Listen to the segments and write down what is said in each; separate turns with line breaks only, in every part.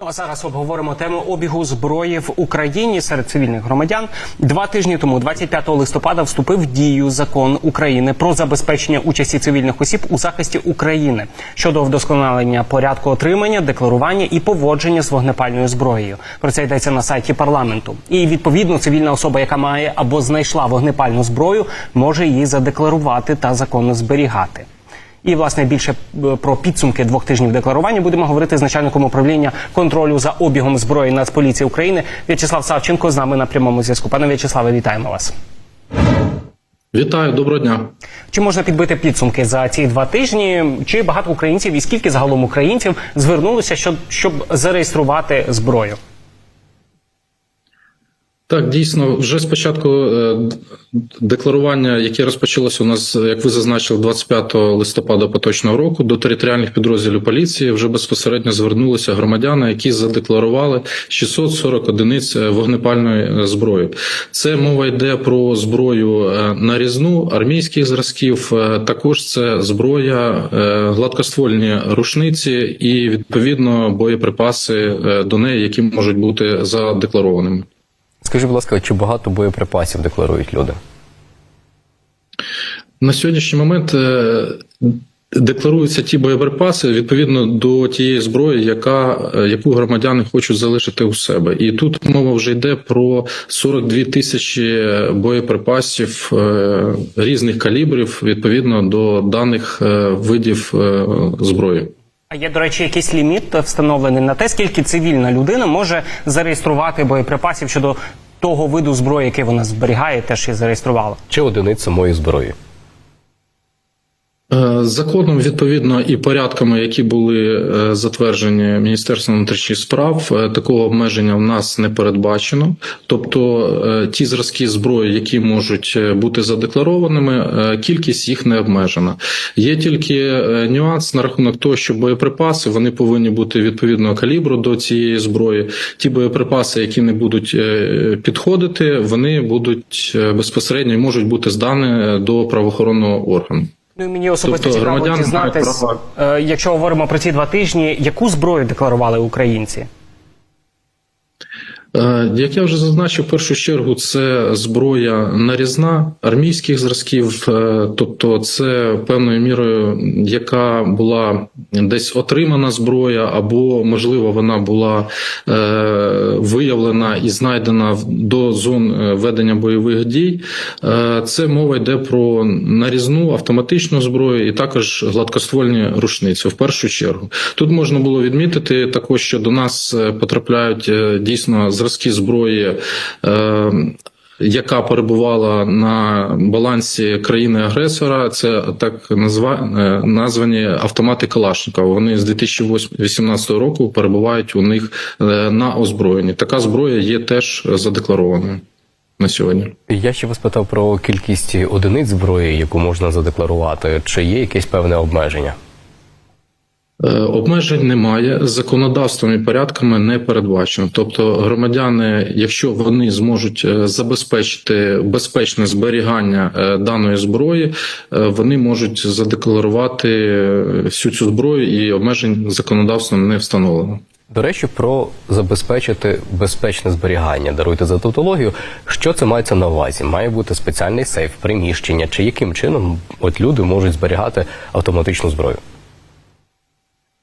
Ну а зараз обговоримо тему обігу зброї в Україні серед цивільних громадян. Два тижні тому, 25 листопада, вступив в дію закон України про забезпечення участі цивільних осіб у захисті України щодо вдосконалення порядку отримання, декларування і поводження з вогнепальною зброєю. Про це йдеться на сайті парламенту. І відповідно цивільна особа, яка має або знайшла вогнепальну зброю, може її задекларувати та законно зберігати. І власне більше е, про підсумки двох тижнів декларування будемо говорити з начальником управління контролю за обігом зброї Нацполіції України В'ячеслав Савченко з нами на прямому зв'язку. Пане В'ячеславе, вітаємо вас.
Вітаю, доброго дня.
Чи можна підбити підсумки за ці два тижні? Чи багато українців і скільки загалом українців звернулося, щоб, щоб зареєструвати зброю?
Так, дійсно, вже спочатку е, декларування, яке розпочалося у нас, як ви зазначили, 25 листопада поточного року, до територіальних підрозділів поліції вже безпосередньо звернулися громадяни, які задекларували 640 одиниць е, вогнепальної зброї. Це мова йде про зброю е, нарізну армійських зразків. е, Також це зброя, е, гладкоствольні рушниці і відповідно боєприпаси е, до неї, які можуть бути задекларованими.
Скажіть, будь ласка, чи багато боєприпасів декларують люди?
На сьогоднішній момент е, декларуються ті боєприпаси відповідно до тієї зброї, яка, е, яку громадяни хочуть залишити у себе. І тут мова вже йде про 42 тисячі боєприпасів е, різних калібрів відповідно до даних видів зброї.
А є, до речі, якийсь ліміт встановлений на те, скільки цивільна людина може зареєструвати боєприпасів щодо того виду зброї, який вона зберігає, теж і зареєструвала.
Чи одиниця моєї зброї?
Е, Законом відповідно і порядками, які були е, затверджені Міністерством внутрішніх справ, е, такого обмеження в нас не передбачено. Тобто ті зразки зброї, які можуть бути задекларованими, кількість їх не обмежена. Є тільки нюанс на рахунок того, що боєприпаси вони повинні бути відповідного калібру до цієї зброї. Ті боєприпаси, які не будуть підходити, вони будуть безпосередньо можуть бути здані до правоохоронного органу.
Ну і мені особисто
Тобто
цікаво дізнатись, е, якщо говоримо про ці два тижні, яку зброю декларували українці?
Е, Як я вже зазначив, в першу чергу це зброя нарізна армійських зразків, е, тобто це певною мірою, яка була десь отримана зброя, або можливо вона була е, виявлена і знайдена до зон ведення бойових дій. Це мова йде про нарізну автоматичну зброю і також гладкоствольні рушниці. В першу чергу тут можна було відмітити також, що до нас потрапляють дійсно зразки зброї. е, яка перебувала на балансі країни-агресора, це так е, названі автомати Калашникова. Вони з 2018 року перебувають у них е, на озброєнні. Така зброя є теж задекларованою на сьогодні.
Я ще вас питав про кількість одиниць зброї, яку можна задекларувати. Чи є якесь певне обмеження?
Е, Обмежень немає, законодавством і порядками не передбачено. Тобто, громадяни, якщо вони зможуть е, забезпечити безпечне зберігання е, даної зброї, вони можуть задекларувати всю цю зброю і обмежень законодавством не встановлено.
До речі, про забезпечити безпечне зберігання. Даруйте за тавтологію. Що це мається на увазі? Має бути спеціальний сейф, приміщення, чи яким чином от люди можуть зберігати автоматичну зброю?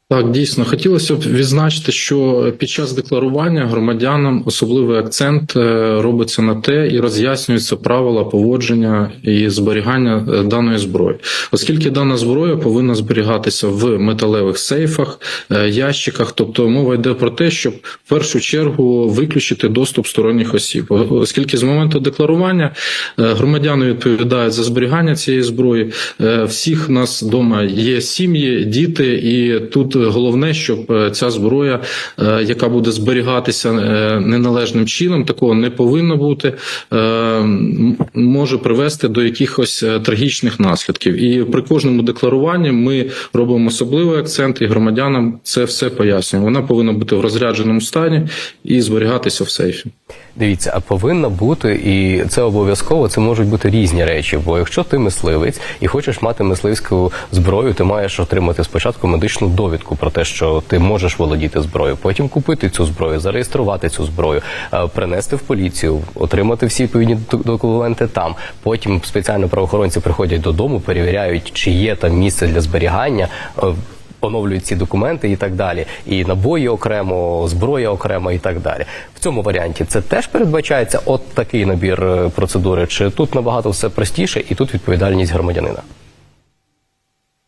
Так, дійсно, хотілося б відзначити, що під час декларування громадянам особливий акцент е, робиться на те і роз'яснюються правила поводження і зберігання е, даної зброї, оскільки дана зброя повинна зберігатися в металевих сейфах, е, ящиках, тобто мова йде про те, щоб в першу чергу виключити доступ сторонніх осіб, оскільки з моменту декларування громадяни відповідають за зберігання цієї зброї. Всіх нас вдома є сім'ї, діти, і тут головне, щоб е, ця зброя, е, яка буде зберігатися е, неналежним чином, такого не повинно бути, може привести до якихось трагічних наслідків. І при кожному декларуванні ми робимо особливий акцент, і громадянам це все пояснюємо. Вона повинна бути в розрядженому стані і зберігатися в сейфі.
Дивіться, а повинна бути, і це обов'язково, це можуть бути різні речі. Бо якщо ти мисливець і хочеш мати мисливську зброю, ти маєш отримати спочатку медичну довідку про те, що ти можеш володіти зброєю, потім купити цю зброю, зареєструвати цю зброю, е, принести в поліцію, отримати всі відповідні документи там. Потім спеціально правоохоронці приходять додому, перевіряють, чи є там місце для зберігання. Оновлюють ці документи і так далі, і набої окремо, зброя окремо і так далі. В цьому варіанті це теж передбачається от такий набір е, процедури. Чи тут набагато все простіше, і тут відповідальність громадянина?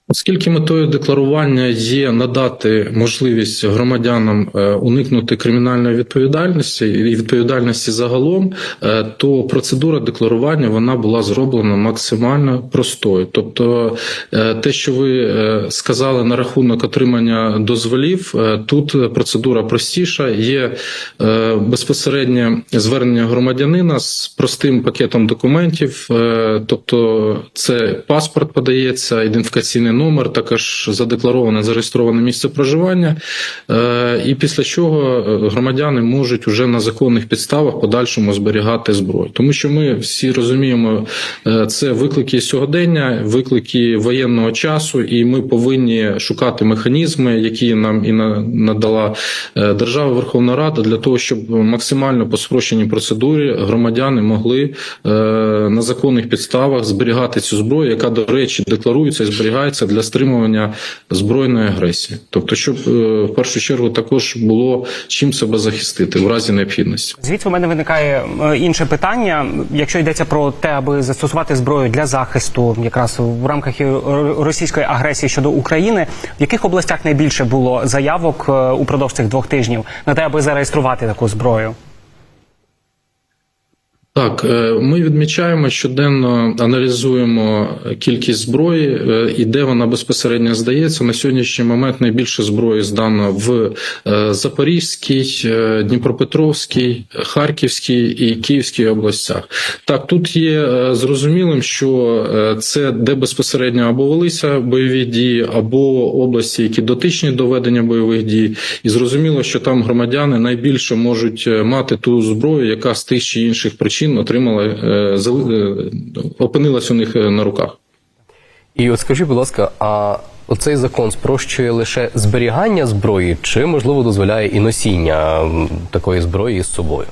Оскільки метою декларування є надати можливість громадянам е, уникнути кримінальної відповідальності і відповідальності загалом, е, то процедура декларування вона була зроблена максимально простою. Тобто, е, те, що ви сказали на рахунок отримання дозволів, тут процедура простіша. Є безпосереднє звернення громадянина з простим пакетом документів, тобто це паспорт подається, ідентифікаційний номер, також задеклароване зареєстроване місце проживання, е, і після чого е, громадяни можуть уже на законних підставах подальшому зберігати зброю. Тому що ми всі розуміємо, е, це виклики сьогодення, виклики воєнного часу, і ми повинні шукати механізми, які нам і на- надала держава Верховна Рада, для того, щоб максимально по спрощеній процедурі громадяни могли на законних підставах зберігати цю зброю, яка, до речі, декларується і зберігається для стримування збройної агресії. Тобто, щоб е, в першу чергу також було чим себе захистити в разі необхідності.
Звідси у мене виникає е, інше питання. Якщо йдеться про те, аби застосувати зброю для захисту, якраз в рамках російської агресії щодо України, в яких областях найбільше було заявок е, упродовж цих двох тижнів на те, аби зареєструвати таку зброю?
Так, е, ми відмічаємо щоденно аналізуємо кількість зброї е, і де вона безпосередньо здається. На сьогоднішній момент найбільше зброї здано в е, Запорізькій, Дніпропетровській, Харківській і Київській областях. Так, тут є зрозумілим, що це де безпосередньо або велися бойові дії, або області, які дотичні до ведення бойових дій, і зрозуміло, що там громадяни найбільше можуть мати ту зброю, яка з тих чи інших причин отримала е, е, опинилась у них е, на руках.
І от скажіть, будь ласка, а оцей закон спрощує лише зберігання зброї, чи можливо дозволяє і носіння такої зброї з собою?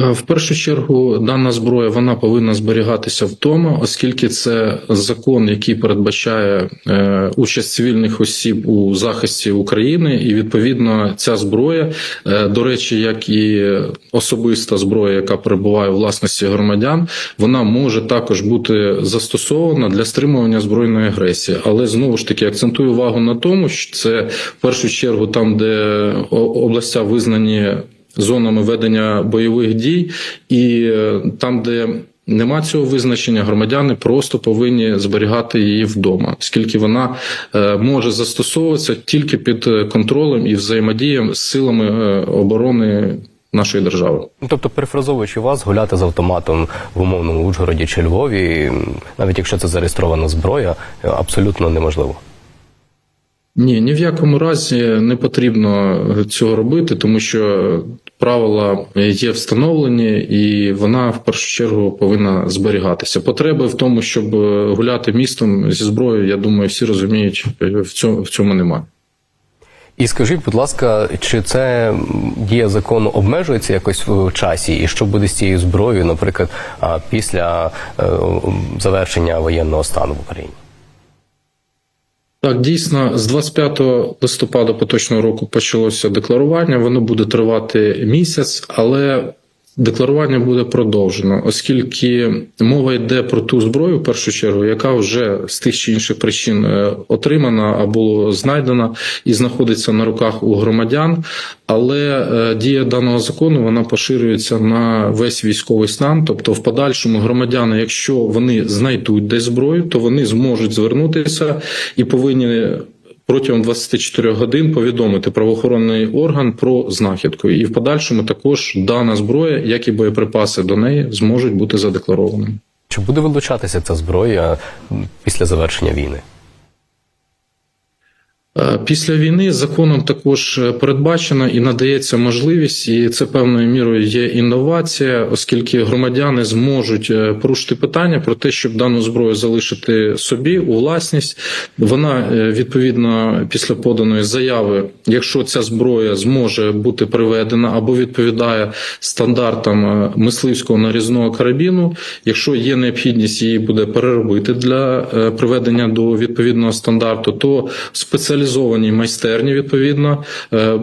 Е, В першу чергу дана зброя вона повинна зберігатися вдома, оскільки це закон, який передбачає е, участь цивільних осіб у захисті України, і відповідно ця зброя, е, до речі, як і особиста зброя, яка перебуває у власності громадян, вона може також бути застосована для стримування збройної агресії. Але знову ж таки акцентую увагу на тому, що це в першу чергу там, де областя визнані зонами ведення бойових дій, і е, там, де нема цього визначення, громадяни просто повинні зберігати її вдома, оскільки вона е, може застосовуватися тільки під е, контролем і взаємодієм з силами оборони нашої держави.
Ну, Тобто, перефразовуючи вас, гуляти з автоматом в умовному Ужгороді чи Львові, навіть якщо це зареєстрована зброя, абсолютно неможливо.
Ні, ні в якому разі не потрібно цього робити, тому що правила є встановлені, і вона в першу чергу повинна зберігатися. Потреби в тому, щоб гуляти містом зі зброєю, я думаю, всі розуміють, в цьому, в цьому немає.
І скажіть, будь ласка, чи це дія закону обмежується якось в часі, і що буде з цією зброєю, наприклад, після е, завершення воєнного стану в Україні?
Так, дійсно, з 25 листопада поточного року почалося декларування. Воно буде тривати місяць, але декларування буде продовжено, оскільки мова йде про ту зброю, в першу чергу, яка вже з тих чи інших причин е, отримана або знайдена і знаходиться на руках у громадян. Але е, дія даного закону вона поширюється на весь військовий стан. Тобто, в подальшому громадяни, якщо вони знайдуть десь зброю, то вони зможуть звернутися і повинні протягом 24 годин повідомити правоохоронний орган про знахідку. І в подальшому також дана зброя, як і боєприпаси до неї, зможуть бути задекларованими.
Чи буде вилучатися ця зброя після завершення війни?
Е, Після війни законом також е, передбачено і надається можливість, і це певною мірою є інновація, оскільки громадяни зможуть е, порушити питання про те, щоб дану зброю залишити собі у власність. Вона відповідно після поданої заяви, якщо ця зброя зможе бути приведена або відповідає стандартам мисливського нарізного карабіну, якщо є необхідність її буде переробити для приведення до відповідного стандарту, то спеціалізовані майстерні відповідно е,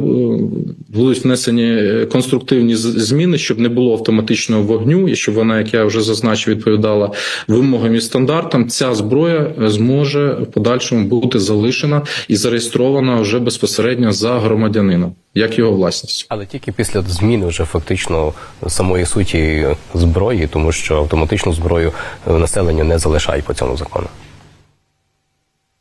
будуть внесені е, конструктивні зміни, щоб не було автоматичного вогню, і щоб вона, як я вже зазначив, відповідала вимогам і стандартам. Ця зброя е, зможе в подальшому бути залишена і зареєстрована вже безпосередньо за громадянином, як його власність.
Але тільки після зміни вже фактично самої суті зброї, тому що автоматичну зброю е, населенню не залишають по цьому закону.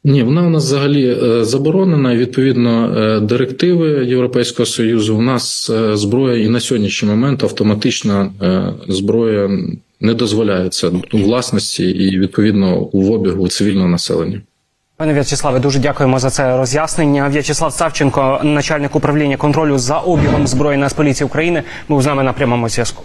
Ні, вона у нас взагалі е, заборонена. Відповідно, е, директиви Європейського союзу. У нас е, зброя і на сьогоднішній момент автоматична зброя не дозволяється у власності і відповідно в обігу цивільного населення.
Пане В'ячеславе, дуже дякуємо за це роз'яснення. В'ячеслав Савченко, начальник управління контролю за обігом зброї Нацполіції України, був з нами на прямому зв'язку.